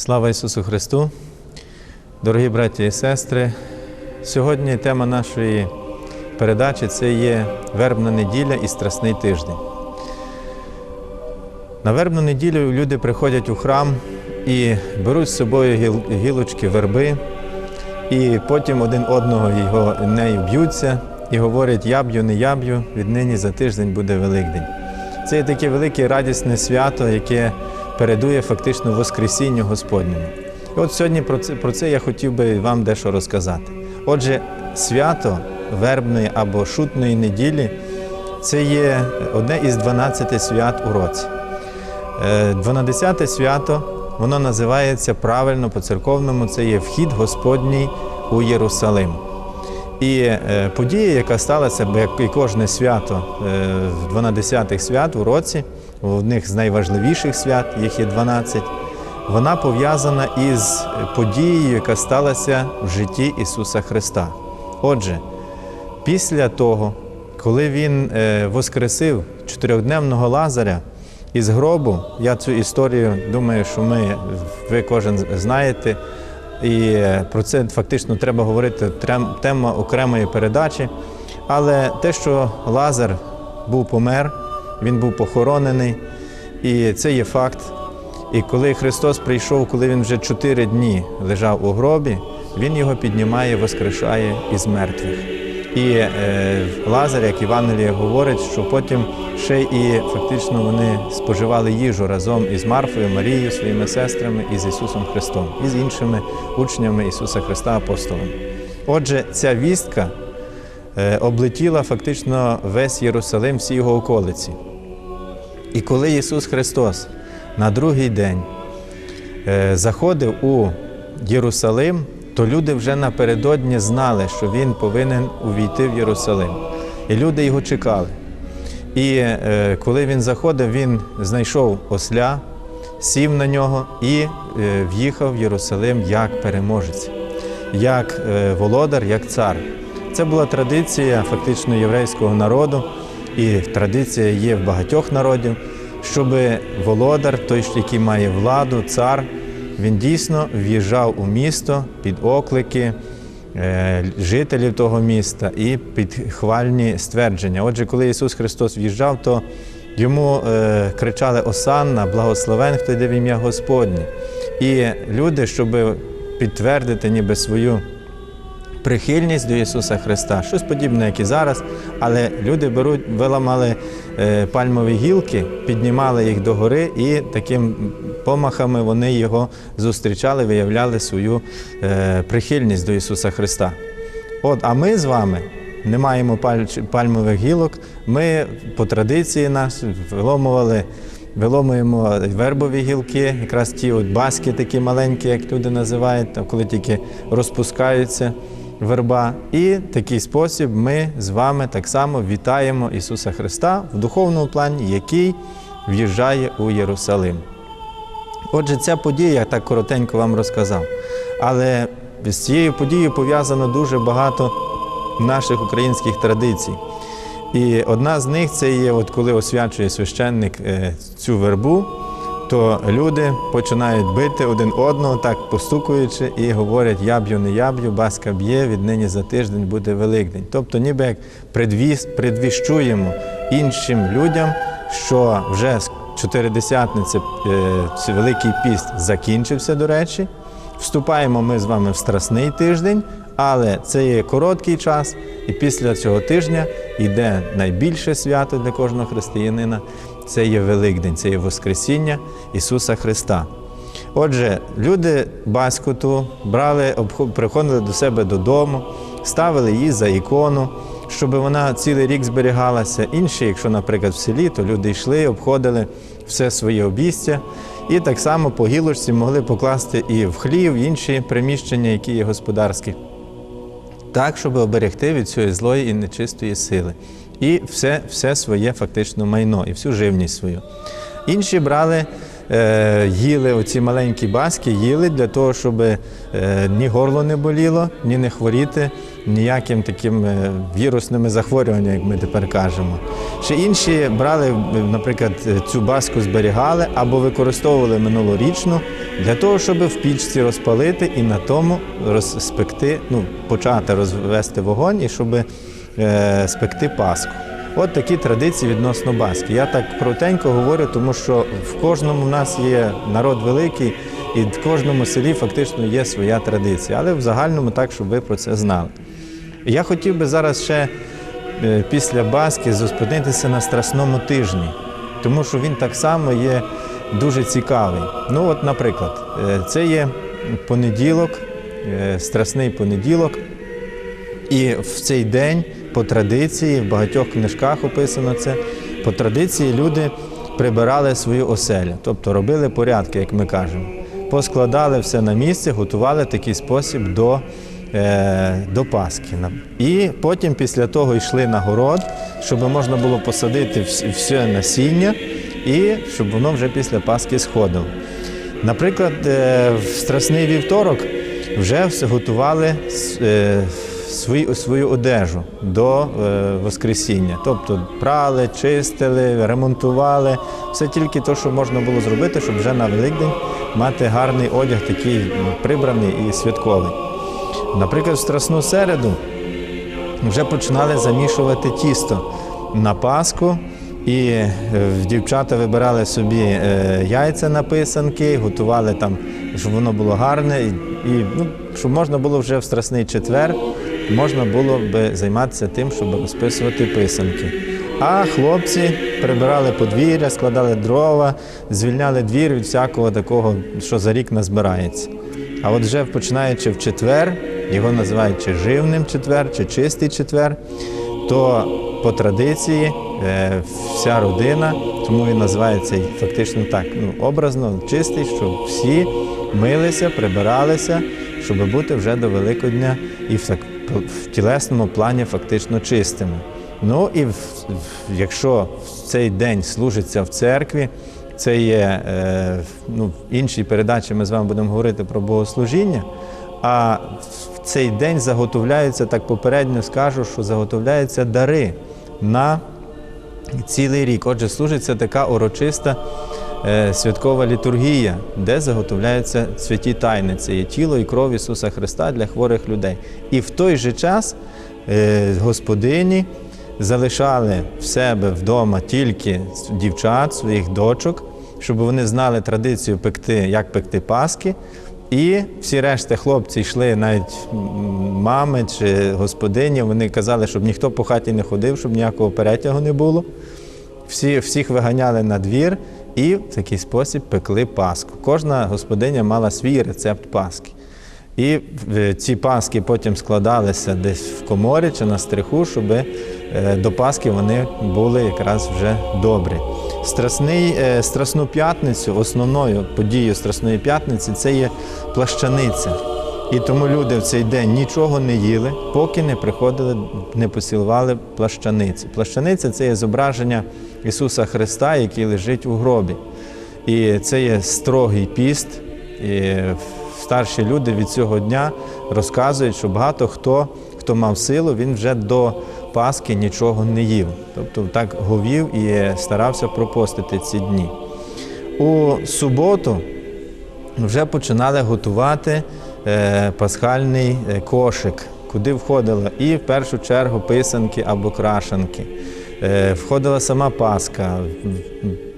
Слава Ісусу Христу! Дорогі браті і сестри! Сьогодні тема нашої передачі це є вербна неділя і страсний тиждень. На вербну неділю люди приходять у храм і беруть з собою гілочки верби, і потім один одного його нею б'ються і говорять: я б'ю, не я б'ю, віднині за тиждень буде Великдень. Це є таке велике радісне свято, яке передує фактично Воскресінню Господньому. І от сьогодні про це, про це я хотів би вам дещо розказати. Отже, свято вербної або шутної неділі це є одне із 12 свят у році. Е, 12 свято, воно називається правильно по-церковному, це є вхід Господній у Єрусалим. І е, подія, яка сталася, як і кожне свято е, в 12 свят у році, одних з найважливіших свят, їх є 12, вона пов'язана із подією, яка сталася в житті Ісуса Христа. Отже, після того, коли Він е, воскресив чотирьохдневного Лазаря із гробу, я цю історію думаю, що ми, ви кожен знаєте, і про це фактично треба говорити тема окремої передачі. Але те, що Лазар був помер, він був похоронений, і це є факт. І коли Христос прийшов, коли він вже чотири дні лежав у гробі, Він його піднімає, воскрешає із мертвих. І е, Лазар, як Євангеліє говорить, що потім ще і фактично вони споживали їжу разом із Марфою, Марією, своїми сестрами і з Ісусом Христом, і з іншими учнями Ісуса Христа апостолами. Отже, ця вістка е, облетіла фактично весь Єрусалим, всі його околиці. І коли Ісус Христос на другий день е, заходив у Єрусалим, то люди вже напередодні знали, що Він повинен увійти в Єрусалим. І люди його чекали. І е, коли він заходив, він знайшов осля, сів на нього і е, в'їхав в Єрусалим як переможець, як е, володар, як цар. Це була традиція фактично єврейського народу, і традиція є в багатьох народів, щоб володар, той, який має владу, цар, він дійсно в'їжджав у місто під оклики е, жителів того міста і під хвальні ствердження. Отже, коли Ісус Христос в'їжджав, то йому е, кричали Осанна, благословен, хто йде в ім'я Господнє. І люди, щоб підтвердити ніби свою прихильність до Ісуса Христа, щось подібне, як і зараз, але люди беруть, виламали е, пальмові гілки, піднімали їх догори і таким помахами вони його зустрічали, виявляли свою е, прихильність до Ісуса Христа. От, а ми з вами не маємо пальмових гілок. Ми по традиції нас виломували, виломуємо вербові гілки, якраз ті от баски такі маленькі, як люди називають, коли тільки розпускаються верба. І такий спосіб ми з вами так само вітаємо Ісуса Христа в духовному плані, який в'їжджає у Єрусалим. Отже, ця подія я так коротенько вам розказав. Але з цією подією пов'язано дуже багато наших українських традицій. І одна з них це є, от коли освячує священник е, цю вербу, то люди починають бити один одного, так постукуючи, і говорять: я б'ю, не я б'ю, баска б'є, віднині за тиждень буде Великдень. Тобто, ніби як предвіщуємо іншим людям, що вже з чотиридесятниці е, цей Великий піст закінчився, до речі. Вступаємо ми з вами в страсний тиждень, але це є короткий час, і після цього тижня йде найбільше свято для кожного християнина. Це є Великдень, це є Воскресіння Ісуса Христа. Отже, люди баскоту брали, приходили до себе додому, ставили її за ікону, щоб вона цілий рік зберігалася. Інші, якщо, наприклад, в селі, то люди йшли, обходили все своє обійстя. І так само по гілочці могли покласти і в хлів, і інші приміщення, які є господарські так, щоб оберегти від цієї злої і нечистої сили. І все, все своє фактично майно, і всю живність свою. Інші брали, е, їли оці маленькі баски, їли для того, щоб е, ні горло не боліло, ні не хворіти ніяким таким е, вірусними захворюваннями, як ми тепер кажемо. Ще інші брали, наприклад, цю баску зберігали або використовували минулорічну для того, щоб в пічці розпалити і на тому розпекти, ну, почати розвести вогонь і щоб е, спекти паску. От такі традиції відносно баски. Я так коротенько говорю, тому що в кожному в нас є народ великий, і в кожному селі фактично є своя традиція. Але в загальному так, щоб ви про це знали. Я хотів би зараз ще е, після Баски зупинитися на Страсному тижні, тому що він так само є дуже цікавий. Ну, от, наприклад, е, це є понеділок, е, страсний понеділок, і в цей день по традиції, в багатьох книжках описано це, по традиції люди прибирали свою оселю, тобто робили порядки, як ми кажемо. Поскладали все на місце, готували такий спосіб до, е, до Пасхи. І потім після того йшли на город, щоб можна було посадити все насіння і щоб воно вже після Пасхи сходило. Наприклад, е, в Страсний вівторок вже готували е, свою, свою одежу до е, Воскресіння. Тобто прали, чистили, ремонтували. Все тільки те, що можна було зробити, щоб вже на Великдень мати гарний одяг, такий прибраний і святковий. Наприклад, в Страсну середу вже починали замішувати тісто на Пасху. І е, дівчата вибирали собі е, яйця на писанки, готували там, щоб воно було гарне, і ну, щоб можна було вже в Страсний четвер, можна було би займатися тим, щоб розписувати писанки. А хлопці прибирали подвір'я, складали дрова, звільняли двір від всякого такого, що за рік назбирається. А от вже починаючи в четвер, його називають чи живним четвер, чи чистий четвер, то по традиції е, вся родина, тому він називається фактично так, ну, образно, чистий, щоб всі милися, прибиралися, щоб бути вже до Великодня і в, так, в тілесному плані фактично чистими. Ну і якщо в цей день служиться в церкві, це є е, ну, в іншій передачі ми з вами будемо говорити про богослужіння. А в цей день заготовляються, так попередньо скажу, що заготовляються дари на цілий рік. Отже, служиться така урочиста святкова літургія, де заготовляються святі тайни. Це є тіло і кров Ісуса Христа для хворих людей. І в той же час е, господині залишали в себе вдома тільки дівчат, своїх дочок, щоб вони знали традицію пекти, як пекти паски. І всі решта хлопці йшли, навіть мами чи господині, вони казали, щоб ніхто по хаті не ходив, щоб ніякого перетягу не було. Всі, всіх виганяли на двір і в такий спосіб пекли паску. Кожна господиня мала свій рецепт паски. І е, ці паски потім складалися десь в коморі чи на стриху, щоб е, до Пасхи вони були якраз вже добрі. Страсний, е, Страсну п'ятницю, основною подією Страсної п'ятниці це є плащаниця. І тому люди в цей день нічого не їли, поки не приходили, не посілували плащаницю. Плащаниця це є зображення Ісуса Христа, який лежить у гробі. І це є строгий піст. І старші люди від цього дня розказують, що багато хто, хто мав силу, він вже до Пасхи нічого не їв. Тобто так говів і старався пропостити ці дні. У суботу вже починали готувати пасхальний е, кошик, куди входило і в першу чергу писанки або крашанки. Е, Входила сама паска.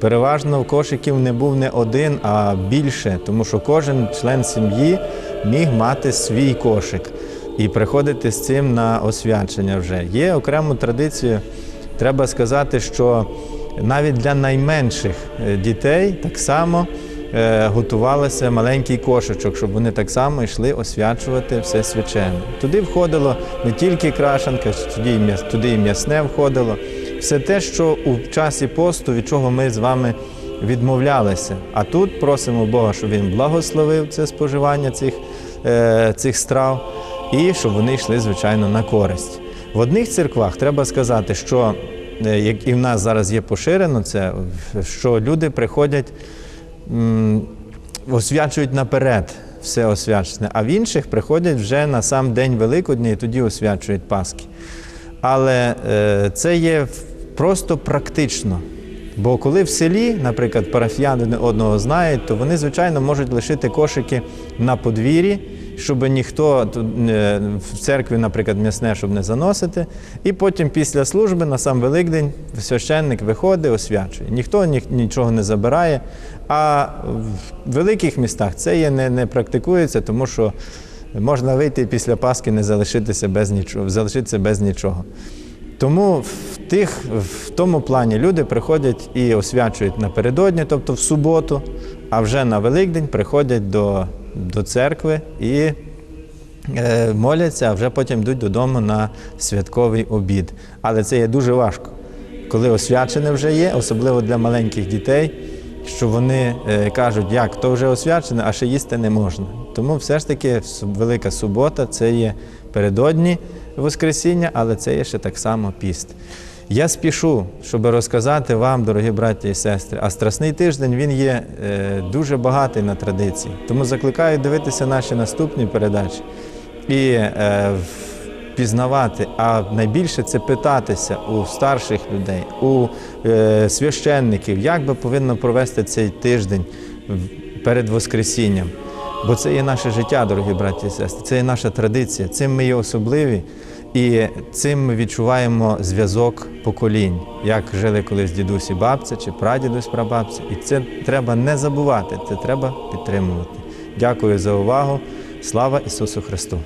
Переважно в кошиків не був не один, а більше, тому що кожен член сім'ї міг мати свій кошик і приходити з цим на освячення вже. Є окрему традицію, треба сказати, що навіть для найменших е, дітей так само е, готувалося маленький кошечок, щоб вони так само йшли освячувати все свячене. Туди входило не тільки крашанка, туди і м'ясне входило. Все те, що у часі посту, від чого ми з вами відмовлялися. А тут просимо Бога, щоб Він благословив це споживання цих, е, цих страв і щоб вони йшли, звичайно, на користь. В одних церквах треба сказати, що е, як і в нас зараз є поширено це, що люди приходять, освячують наперед все освячене, а в інших приходять вже на сам день Великодня і тоді освячують Пасхи. Але е, це є просто практично. Бо коли в селі, наприклад, парафіяни одного знають, то вони, звичайно, можуть лишити кошики на подвір'ї, щоб ніхто в церкві, наприклад, м'ясне, щоб не заносити. І потім після служби на сам Великдень священник виходить, освячує. Ніхто нічого не забирає. А в великих містах це є не, не практикується, тому що можна вийти після Пасхи не залишитися без нічого, залишитися без нічого. Тому в, тих, в тому плані люди приходять і освячують напередодні, тобто в суботу, а вже на Великдень приходять до, до церкви і е, моляться, а вже потім йдуть додому на святковий обід. Але це є дуже важко, коли освячене вже є, особливо для маленьких дітей, що вони е, кажуть, як то вже освячене, а ще їсти не можна. Тому все ж таки Велика субота це є передодні Воскресіння, але це є ще так само піст. Я спішу, щоб розказати вам, дорогі браті і сестри, а Страсний тиждень він є е, дуже багатий на традиції. Тому закликаю дивитися наші наступні передачі і е, пізнавати, а найбільше це питатися у старших людей, у е, священників, як би повинно провести цей тиждень перед Воскресінням. Бо це є наше життя, дорогі браті і сестри, це є наша традиція. Цим ми є особливі, і цим ми відчуваємо зв'язок поколінь, як жили колись дідусь і бабця чи прадідусь прабабця. І це треба не забувати, це треба підтримувати. Дякую за увагу. Слава Ісусу Христу!